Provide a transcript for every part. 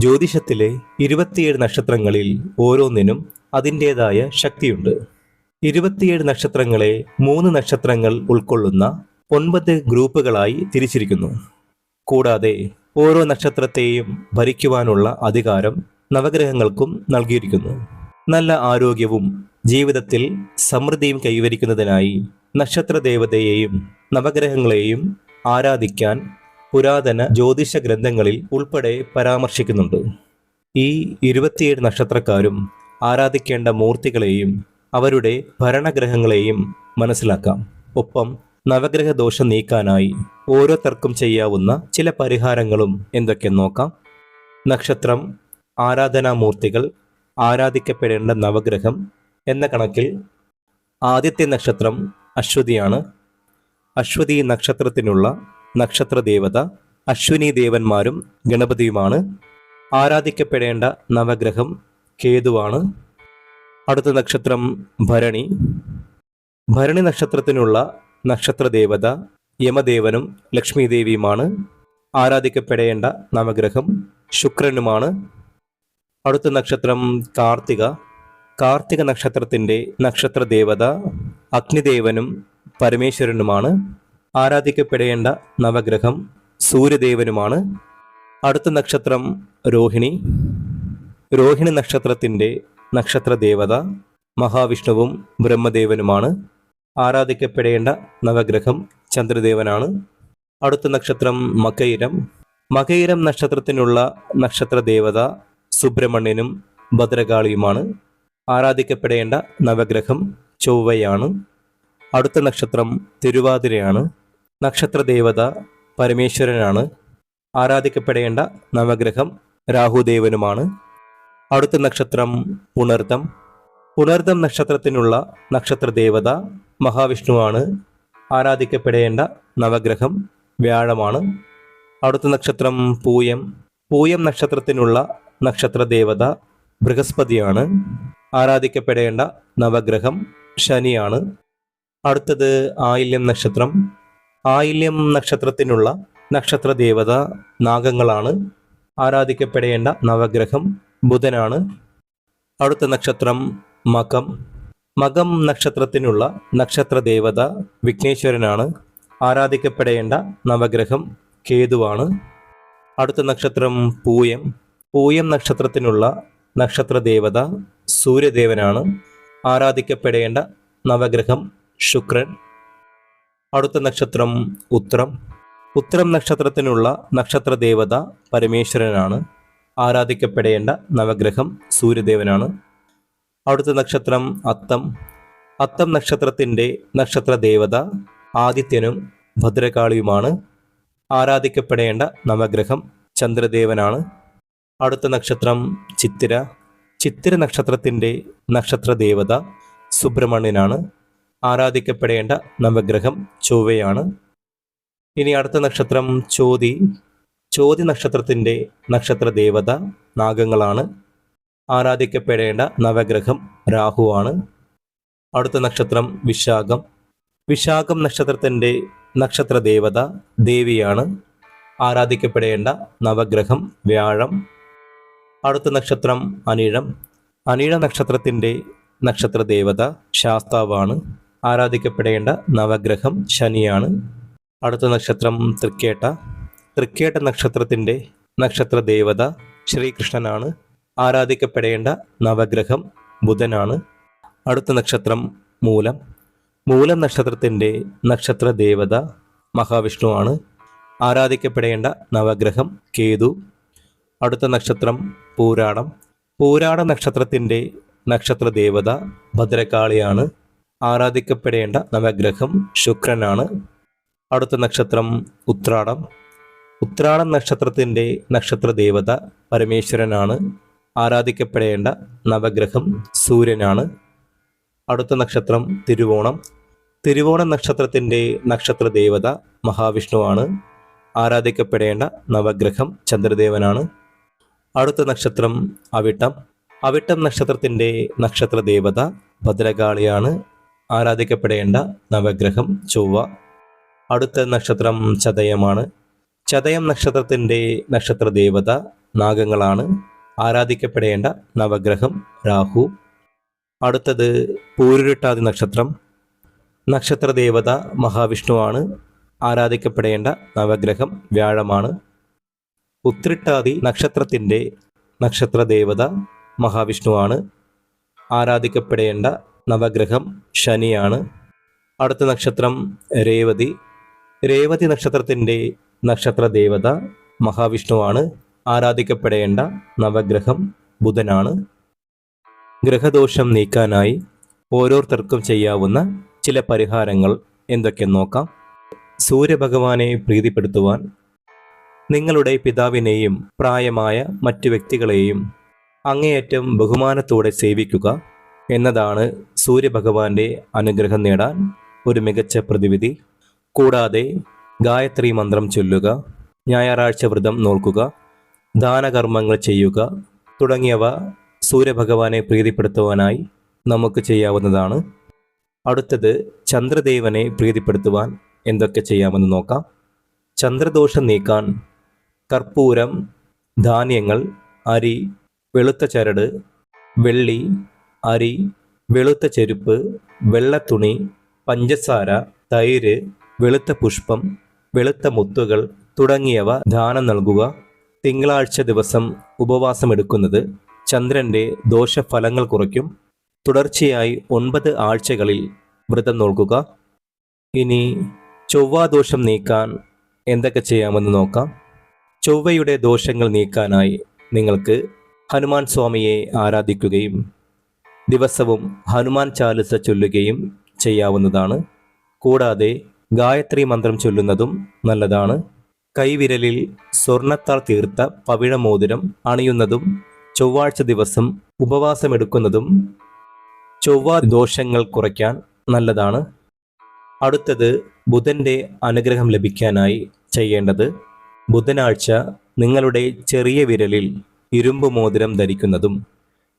ജ്യോതിഷത്തിലെ ഇരുപത്തിയേഴ് നക്ഷത്രങ്ങളിൽ ഓരോന്നിനും അതിന്റെതായ ശക്തിയുണ്ട്. ഇരുപത്തിയേഴ് നക്ഷത്രങ്ങളെ മൂന്ന് നക്ഷത്രങ്ങൾ ഉൾക്കൊള്ളുന്ന ഒൻപത് ഗ്രൂപ്പുകളായി തിരിച്ചിരിക്കുന്നു. കൂടാതെ ഓരോ നക്ഷത്രത്തെയും ഭരിക്കുവാനുള്ള അധികാരം നവഗ്രഹങ്ങൾക്കും നൽകിയിരിക്കുന്നു. നല്ല ആരോഗ്യവും ജീവിതത്തിൽ സമൃദ്ധിയും കൈവരിക്കുന്നതിനായി നക്ഷത്ര ദേവതയെയും നവഗ്രഹങ്ങളെയും ആരാധിക്കാൻ പുരാതന ജ്യോതിഷ ഗ്രന്ഥങ്ങളിൽ ഉൾപ്പെടെ പരാമർശിക്കുന്നുണ്ട്. ഈ ഇരുപത്തിയേഴ് നക്ഷത്രക്കാരും ആരാധിക്കേണ്ട മൂർത്തികളെയും അവരുടെ ഭരണഗ്രഹങ്ങളെയും മനസ്സിലാക്കാം. ഒപ്പം നവഗ്രഹ ദോഷം നീക്കാനായി ഓരോരുത്തർക്കും ചെയ്യാവുന്ന ചില പരിഹാരങ്ങളും എന്തൊക്കെ നോക്കാം? നക്ഷത്രം ആരാധനാമൂർത്തികൾ ആരാധിക്കപ്പെടേണ്ട നവഗ്രഹം എന്ന കണക്കിൽ ആദ്യത്തെ നക്ഷത്രം അശ്വതിയാണ്. അശ്വതി നക്ഷത്രത്തിനുള്ള നക്ഷത്ര ദേവത അശ്വിനി ദേവന്മാരും ഗണപതിയുമാണ്. ആരാധിക്കപ്പെടേണ്ട നവഗ്രഹം കേതുവാണ്. അടുത്ത നക്ഷത്രം ഭരണി. ഭരണി നക്ഷത്രത്തിനുള്ള നക്ഷത്ര ദേവത യമദേവനും ലക്ഷ്മി ദേവിയുമാണ് ആരാധിക്കപ്പെടേണ്ട നവഗ്രഹം ശുക്രനുമാണ്. അടുത്ത നക്ഷത്രം കാർത്തിക. കാർത്തിക നക്ഷത്രത്തിന്റെ നക്ഷത്ര ദേവത അഗ്നിദേവനും പരമേശ്വരനുമാണ്. ആരാധിക്കപ്പെടേണ്ട നവഗ്രഹം സൂര്യദേവനുമാണ്. അടുത്ത നക്ഷത്രം രോഹിണി. രോഹിണി നക്ഷത്രത്തിന്റെ നക്ഷത്രദേവത മഹാവിഷ്ണുവും ബ്രഹ്മദേവനുമാണ്. ആരാധിക്കപ്പെടേണ്ട നവഗ്രഹം ചന്ദ്രദേവനാണ്. അടുത്ത നക്ഷത്രം മകയിരം. മകയിരം നക്ഷത്രത്തിനുള്ള നക്ഷത്രദേവത സുബ്രഹ്മണ്യനും ഭദ്രകാളിയുമാണ്. ആരാധിക്കപ്പെടേണ്ട നവഗ്രഹം ചൊവ്വയാണ്. അടുത്ത നക്ഷത്രം തിരുവാതിരയാണ്. നക്ഷത്ര ദേവത പരമേശ്വരനാണ്. ആരാധിക്കപ്പെടേണ്ട നവഗ്രഹം രാഹുദേവനുമാണ്. അടുത്ത നക്ഷത്രം പുണർദം. പുണർദം നക്ഷത്രത്തിനുള്ള നക്ഷത്രദേവത മഹാവിഷ്ണുവാണ്. ആരാധിക്കപ്പെടേണ്ട നവഗ്രഹം വ്യാഴമാണ്. അടുത്ത നക്ഷത്രം പൂയം. പൂയം നക്ഷത്രത്തിനുള്ള നക്ഷത്രദേവത ബൃഹസ്പതിയാണ്. ആരാധിക്കപ്പെടേണ്ട നവഗ്രഹം ശനിയാണ്. അടുത്തത് ആയില്യം നക്ഷത്രം. ആയില്യം നക്ഷത്രത്തിനുള്ള നക്ഷത്ര ദേവത നാഗങ്ങളാണ്. ആരാധിക്കപ്പെടേണ്ട നവഗ്രഹം ബുധനാണ്. അടുത്ത നക്ഷത്രം മകം. മകം നക്ഷത്രത്തിനുള്ള നക്ഷത്ര ദേവത വിഘ്നേശ്വരനാണ്. ആരാധിക്കപ്പെടേണ്ട നവഗ്രഹം കേതുവാണ്. അടുത്ത നക്ഷത്രം പൂയം. പൂയം നക്ഷത്രത്തിനുള്ള നക്ഷത്ര ദേവത സൂര്യദേവനാണ്. ആരാധിക്കപ്പെടേണ്ട നവഗ്രഹം ശുക്രൻ. അടുത്ത നക്ഷത്രം ഉത്രം. ഉത്തരം നക്ഷത്രത്തിനുള്ള നക്ഷത്ര ദേവത പരമേശ്വരനാണ്. ആരാധിക്കപ്പെടേണ്ട നവഗ്രഹം സൂര്യദേവനാണ്. അടുത്ത നക്ഷത്രം അത്തം. അത്തം നക്ഷത്രത്തിന്റെ നക്ഷത്ര ദേവത ആദിത്യനും ഭദ്രകാളിയുമാണ്. ആരാധിക്കപ്പെടേണ്ട നവഗ്രഹം ചന്ദ്രദേവനാണ്. അടുത്ത നക്ഷത്രം ചിത്തിര. ചിത്തിര നക്ഷത്രത്തിന്റെ നക്ഷത്ര ദേവത സുബ്രഹ്മണ്യനാണ്. ആരാധിക്കപ്പെടേണ്ട നവഗ്രഹം ചൊവ്വയാണ്. ഇനി അടുത്ത നക്ഷത്രം ചോതി. ചോതി നക്ഷത്രത്തിന്റെ നക്ഷത്ര ദേവത നാഗങ്ങളാണ്. ആരാധിക്കപ്പെടേണ്ട നവഗ്രഹം രാഹുവാണ്. അടുത്ത നക്ഷത്രം വിശാഖം. വിശാഖം നക്ഷത്രത്തിന്റെ നക്ഷത്ര ദേവത ദേവിയാണ്. ആരാധിക്കപ്പെടേണ്ട നവഗ്രഹം വ്യാഴം. അടുത്ത നക്ഷത്രം അനിഴം. അനിഴ നക്ഷത്രത്തിന്റെ നക്ഷത്ര ദേവത ശാസ്താവാണ്. ആരാധിക്കപ്പെടേണ്ട നവഗ്രഹം ശനിയാണ്. അടുത്ത നക്ഷത്രം തൃക്കേട്ട. തൃക്കേട്ട നക്ഷത്രത്തിന്റെ നക്ഷത്ര ദേവത ശ്രീകൃഷ്ണനാണ്. ആരാധിക്കപ്പെടേണ്ട നവഗ്രഹം ബുധനാണ്. അടുത്ത നക്ഷത്രം മൂലം. മൂലം നക്ഷത്രത്തിന്റെ നക്ഷത്ര ദേവത മഹാവിഷ്ണുവാണ്. ആരാധിക്കപ്പെടേണ്ട നവഗ്രഹം കേതു. അടുത്ത നക്ഷത്രം പൂരാടം. പൂരാട നക്ഷത്രത്തിന്റെ നക്ഷത്ര ദേവത ഭദ്രകാളിയാണ്. ആരാധിക്കപ്പെടേണ്ട നവഗ്രഹം ശുക്രനാണ്. അടുത്ത നക്ഷത്രം ഉത്രാടം. ഉത്രാടം നക്ഷത്രത്തിന്റെ നക്ഷത്ര ദേവത പരമേശ്വരനാണ്. ആരാധിക്കപ്പെടേണ്ട നവഗ്രഹം സൂര്യനാണ്. അടുത്ത നക്ഷത്രം തിരുവോണം. തിരുവോണം നക്ഷത്രത്തിന്റെ നക്ഷത്ര ദേവത മഹാവിഷ്ണുവാണ്. ആരാധിക്കപ്പെടേണ്ട നവഗ്രഹം ചന്ദ്രദേവനാണ്. അടുത്ത നക്ഷത്രം അവിട്ടം. അവിട്ടം നക്ഷത്രത്തിന്റെ നക്ഷത്ര ദേവത ഭദ്രകാളിയാണ്. ആരാധിക്കപ്പെടേണ്ട നവഗ്രഹം ചൊവ്വ. അടുത്ത നക്ഷത്രം ചതയമാണ്. ചതയം നക്ഷത്രത്തിന്റെ നക്ഷത്ര ദേവത നാഗങ്ങളാണ്. ആരാധിക്കപ്പെടേണ്ട നവഗ്രഹം രാഹു. അടുത്തത് പൂരുരുട്ടാതി നക്ഷത്രം. നക്ഷത്ര ദേവത മഹാവിഷ്ണുവാണ്. ആരാധിക്കപ്പെടേണ്ട നവഗ്രഹം വ്യാഴമാണ്. ഉത്രിട്ടാതി നക്ഷത്രത്തിന്റെ നക്ഷത്ര ദേവത മഹാവിഷ്ണുവാണ്. ആരാധിക്കപ്പെടേണ്ട നവഗ്രഹം ശനിയാണ്. അടുത്ത നക്ഷത്രം രേവതി. രേവതി നക്ഷത്രത്തിന്റെ നക്ഷത്ര ദേവത മഹാവിഷ്ണുവാണ്. ആരാധിക്കപ്പെടേണ്ട നവഗ്രഹം ബുധനാണ്. ഗ്രഹദോഷം നീക്കാനായി ഓരോരുത്തർക്കും ചെയ്യാവുന്ന ചില പരിഹാരങ്ങൾ എന്തൊക്കെ നോക്കാം. സൂര്യഭഗവാനെ പ്രീതിപ്പെടുത്തുവാൻ നിങ്ങളുടെ പിതാവിനെയും പ്രായമായ മറ്റു വ്യക്തികളെയും അങ്ങേയറ്റം ബഹുമാനത്തോടെ സേവിക്കുക എന്നതാണ് സൂര്യഭഗവാന്റെ അനുഗ്രഹം നേടാൻ ഒരു മികച്ച പ്രതിവിധി. കൂടാതെ ഗായത്രി മന്ത്രം ചൊല്ലുക ഞായറാഴ്ച വ്രതം നോക്കുക ദാനകർമ്മങ്ങൾ ചെയ്യുക തുടങ്ങിയവ സൂര്യഭഗവാനെ പ്രീതിപ്പെടുത്തുവാനായി നമുക്ക് ചെയ്യാവുന്നതാണ്. അടുത്തത് ചന്ദ്രദേവനെ പ്രീതിപ്പെടുത്തുവാൻ എന്തൊക്കെ ചെയ്യാമെന്ന് നോക്കാം. ചന്ദ്രദോഷം നീക്കാൻ കർപ്പൂരം ധാന്യങ്ങൾ അരി വെളുത്ത ചരട് വെള്ളി അരി വെളുത്ത ചെരുപ്പ് വെള്ളത്തുണി പഞ്ചസാര തൈര് വെളുത്ത പുഷ്പം വെളുത്ത മുത്തുകൾ തുടങ്ങിയവ ദാനം നൽകുക. തിങ്കളാഴ്ച ദിവസം ഉപവാസമെടുക്കുന്നത് ചന്ദ്രന്റെ ദോഷഫലങ്ങൾ കുറയ്ക്കും. തുടർച്ചയായി ഒൻപത് ആഴ്ചകളിൽ വ്രതം നോക്കുക ഇനി ചൊവ്വാദോഷം നീക്കാൻ എന്തൊക്കെ ചെയ്യാമെന്ന് നോക്കാം. ചൊവ്വയുടെ ദോഷങ്ങൾ നീക്കാനായി നിങ്ങൾക്ക് ഹനുമാൻ സ്വാമിയെ ആരാധിക്കുകയും ദിവസവും ഹനുമാൻ ചാലിസ ചൊല്ലുകയും ചെയ്യാവുന്നതാണ്. കൂടാതെ ഗായത്രി മന്ത്രം ചൊല്ലുന്നതും നല്ലതാണ്. കൈവിരലിൽ സ്വർണത്താൽ തീർത്ത പവിഴമോതിരം അണിയുന്നതും ചൊവ്വാഴ്ച ദിവസം ഉപവാസമെടുക്കുന്നതും ചൊവ്വാ ദോഷങ്ങൾ കുറയ്ക്കാൻ നല്ലതാണ്. അടുത്തത് ബുധന്റെ അനുഗ്രഹം ലഭിക്കാനായി ചെയ്യേണ്ടത്. ബുധനാഴ്ച നിങ്ങളുടെ ചെറിയ വിരലിൽ ഇരുമ്പ് മോതിരം ധരിക്കുന്നതും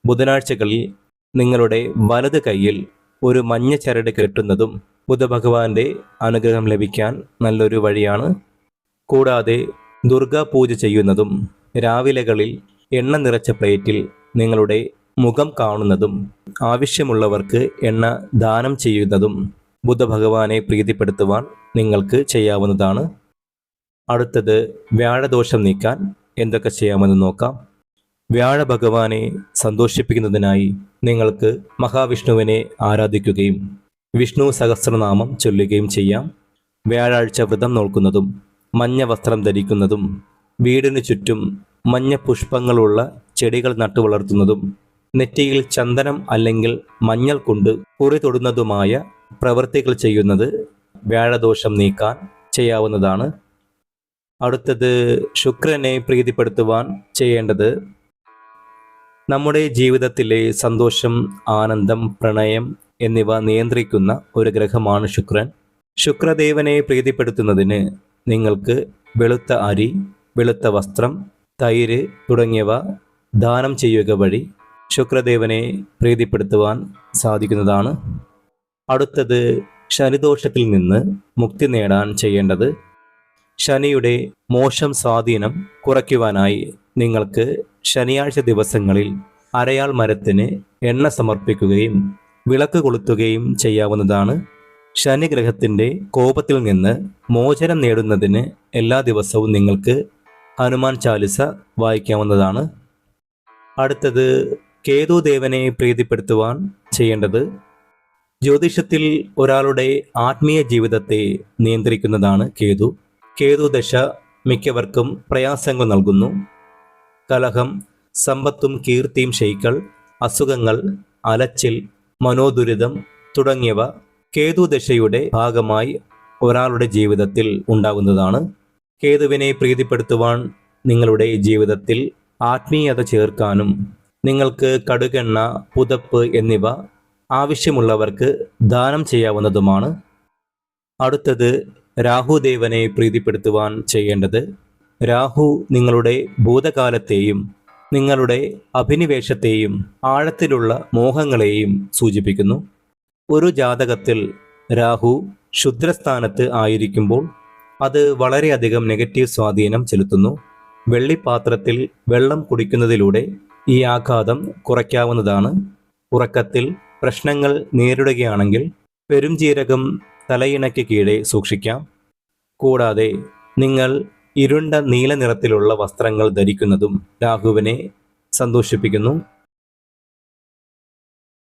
ബുധനാഴ്ചകളിൽ നിങ്ങളുടെ വലത് കയ്യിൽ ഒരു മഞ്ഞ ചരട് കെട്ടുന്നതും ബുധഭഗവാന്റെ അനുഗ്രഹം ലഭിക്കാൻ നല്ലൊരു വഴിയാണ്. കൂടാതെ ദുർഗാ പൂജ ചെയ്യുന്നതും രാവിലെകളിൽ എണ്ണ നിറച്ച പ്ലേറ്റിൽ നിങ്ങളുടെ മുഖം കാണുന്നതും ആവശ്യമുള്ളവർക്ക് എണ്ണ ദാനം ചെയ്യുന്നതും ബുദ്ധഭഗവാനെ പ്രീതിപ്പെടുത്തുവാൻ നിങ്ങൾക്ക് ചെയ്യാവുന്നതാണ്. അടുത്തത് വ്യാഴദോഷം നീക്കാൻ എന്തൊക്കെ ചെയ്യാമെന്ന് നോക്കാം. വ്യാഴഭഗവാനെ സന്തോഷിപ്പിക്കുന്നതിനായി നിങ്ങൾക്ക് മഹാവിഷ്ണുവിനെ ആരാധിക്കുകയും വിഷ്ണു സഹസ്രനാമം ചൊല്ലുകയും ചെയ്യാം. വ്യാഴാഴ്ച വ്രതം നോക്കുന്നതും മഞ്ഞ വസ്ത്രം ധരിക്കുന്നതും വീടിനു ചുറ്റും മഞ്ഞ പുഷ്പങ്ങളുള്ള ചെടികൾ നട്ടുവളർത്തുന്നതും നെറ്റിയിൽ ചന്ദനം അല്ലെങ്കിൽ മഞ്ഞൾ കൊണ്ട് കുറി തൊടുന്നതുമായ പ്രവൃത്തികൾ ചെയ്യുന്നത് വ്യാഴദോഷം നീക്കാൻ ചെയ്യാവുന്നതാണ്. അടുത്തത് ശുക്രനെ പ്രീതിപ്പെടുത്തുവാൻ ചെയ്യേണ്ടത് നമ്മുടെ ജീവിതത്തിലെ സന്തോഷം ആനന്ദം പ്രണയം എന്നിവ നിയന്ത്രിക്കുന്ന ഒരു ഗ്രഹമാണ് ശുക്രൻ. ശുക്രദേവനെ പ്രീതിപ്പെടുത്തുന്നതിന് നിങ്ങൾക്ക് വെളുത്ത അരി വെളുത്ത വസ്ത്രം തൈര് തുടങ്ങിയവ ദാനം ചെയ്യുക വഴി ശുക്രദേവനെ പ്രീതിപ്പെടുത്തുവാൻ സാധിക്കുന്നതാണ്. അടുത്തത് ശനിദോഷത്തിൽ നിന്ന് മുക്തി നേടാൻ ചെയ്യേണ്ടത് ശനിയുടെ മോശം സ്വാധീനം കുറയ്ക്കുവാനായി നിങ്ങൾക്ക് ശനിയാഴ്ച ദിവസങ്ങളിൽ അരയാൾ മരത്തിന് എണ്ണ സമർപ്പിക്കുകയും വിളക്ക് കൊളുത്തുകയും ചെയ്യാവുന്നതാണ്. ശനിഗ്രഹത്തിന്റെ കോപത്തിൽ നിന്ന് മോചനം നേടുന്നതിന് എല്ലാ ദിവസവും നിങ്ങൾക്ക് ഹനുമാൻ ചാലിസ വായിക്കാവുന്നതാണ്. അടുത്തത് കേതുദേവനെ പ്രീതിപ്പെടുത്തുവാൻ ചെയ്യേണ്ടത് ജ്യോതിഷത്തിൽ ഒരാളുടെ ആത്മീയ ജീവിതത്തെ നിയന്ത്രിക്കുന്നതാണ് കേതു. കേതുദശ മിക്കവർക്കും പ്രയാസങ്ങൾ നൽകുന്നു. കലഹം സമ്പത്തും കീർത്തിയും ഷെയ്ക്കൾ അസുഖങ്ങൾ അലച്ചിൽ മനോദുരിതം തുടങ്ങിയവ കേതുദശയുടെ ഭാഗമായി ഒരാളുടെ ജീവിതത്തിൽ ഉണ്ടാകുന്നതാണ്. കേതുവിനെ പ്രീതിപ്പെടുത്തുവാൻ നിങ്ങളുടെ ജീവിതത്തിൽ ആത്മീയത ചേർക്കാനും നിങ്ങൾക്ക് കടുകെണ്ണ പുതപ്പ് എന്നിവ ആവശ്യമുള്ളവർക്ക് ദാനം ചെയ്യാവുന്നതുമാണ്. അടുത്തത് രാഹുദേവനെ പ്രീതിപ്പെടുത്തുവാൻ ചെയ്യേണ്ടത്. രാഹു നിങ്ങളുടെ ഭൂതകാലത്തെയും നിങ്ങളുടെ അഭിനിവേശത്തെയും ആഴത്തിലുള്ള മോഹങ്ങളെയും സൂചിപ്പിക്കുന്നു. ഒരു ജാതകത്തിൽ രാഹു ക്ഷുദ്രസ്ഥാനത്ത് ആയിരിക്കുമ്പോൾ അത് വളരെയധികം നെഗറ്റീവ് സ്വാധീനം ചെലുത്തുന്നു. വെള്ളിപ്പാത്രത്തിൽ വെള്ളം കുടിക്കുന്നതിലൂടെ ഈ ആഘാതം കുറയ്ക്കാവുന്നതാണ്. ഉറക്കത്തിൽ പ്രശ്നങ്ങൾ നേരിടുകയാണെങ്കിൽ പെരുംജീരകം തലയിണയ്ക്ക് കീഴെ സൂക്ഷിക്കാം. കൂടാതെ നിങ്ങൾ ഇരുണ്ട നീല നിറത്തിലുള്ള വസ്ത്രങ്ങൾ ധരിക്കുന്നതും രാഹുവിനെ സന്തോഷിപ്പിക്കുന്നു.